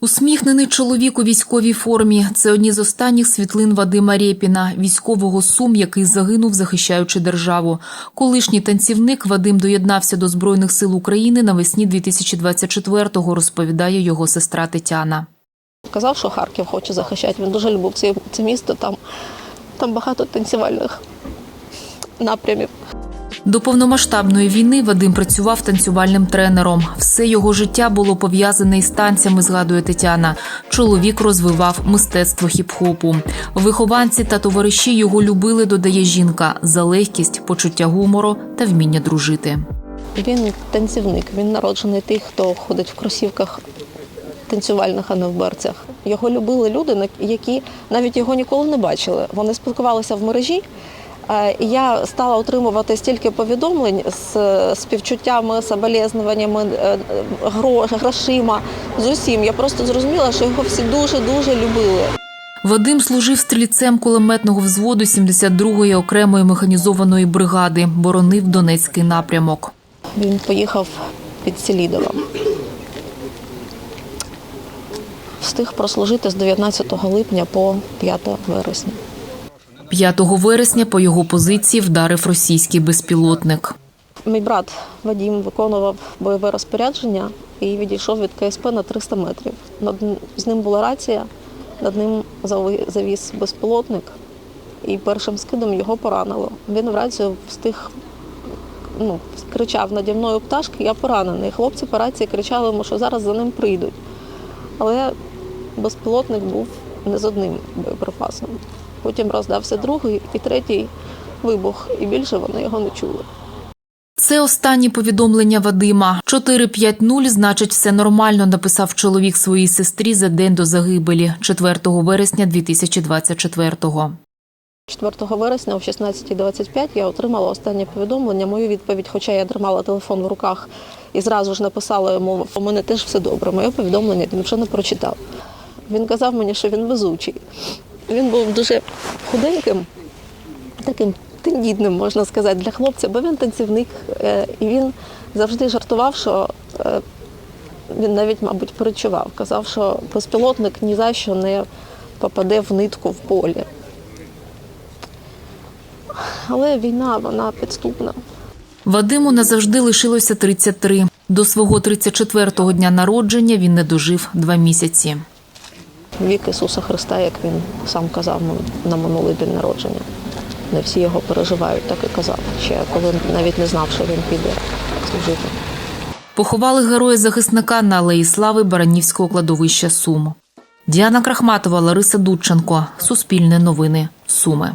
Усміхнений чоловік у військовій формі. Це одні з останніх світлин Вадима Рєпіна, військового сум, який загинув, захищаючи державу. Колишній танцівник Вадим доєднався до Збройних сил України навесні 2024-го, розповідає його сестра Тетяна. Казав, що Харків хоче захищати. Він дуже любив це, місто. Там, там багато танцювальних напрямів. До повномасштабної війни Вадим працював танцювальним тренером. Все його життя було пов'язане із танцями, згадує Тетяна. Чоловік розвивав мистецтво хіп-хопу. Вихованці та товариші його любили, додає жінка, за легкість, почуття гумору та вміння дружити. Він танцівник, він народжений тих, хто ходить в кросівках танцювальних, а не в берцях. Його любили люди, які навіть його ніколи не бачили. Вони спілкувалися в мережі. Е, я стала отримувати стільки повідомлень з е, співчуттями, соболезнуваннями, е, грошима з усім. Я просто зрозуміла, що його всі дуже дуже любили. Вадим служив стрільцем кулеметного взводу 72-ї окремої механізованої бригади, боронив Донецький напрямок. Він поїхав під Селідовом. Встиг прослужити з 19 липня по 5 вересня. 5 вересня по його позиції вдарив російський безпілотник. Мій брат Вадім виконував бойове розпорядження і відійшов від КСП на 300 метрів. Над з ним була рація, над ним завіс безпілотник, і першим скидом його поранило. Він в рацію встиг ну, кричав наді мною пташки, я поранений. Хлопці по рації кричали йому, що зараз за ним прийдуть. Але безпілотник був не з одним боєприпасом. Потім роздався другий і третій вибух, і більше вони його не чули. Це останні повідомлення Вадима. 450 значить все нормально, написав чоловік своїй сестрі за день до загибелі 4 вересня 2024-го. 4 вересня о 16.25 я отримала останнє повідомлення, мою відповідь, хоча я тримала телефон в руках і зразу ж написала йому, у мене теж все добре. Моє повідомлення він вже не прочитав. Він казав мені, що він везучий. Він був дуже худеньким, таким тендітним, можна сказати, для хлопця, бо він танцівник, е, і він завжди жартував, що е, він навіть, мабуть, перечував. Казав, що безпілотник ні за що не попаде в нитку в полі. Але війна, вона підступна. Вадиму назавжди лишилося 33. До свого 34-го дня народження він не дожив два місяці. Вік Ісуса Христа, як він сам казав на минулий день народження. Не всі його переживають, так і казав. Ще коли навіть не знав, що він піде служити. Поховали героя захисника на алеї слави Баранівського кладовища Сум. Діана Крахматова, Лариса Дудченко. Суспільне новини. Суми.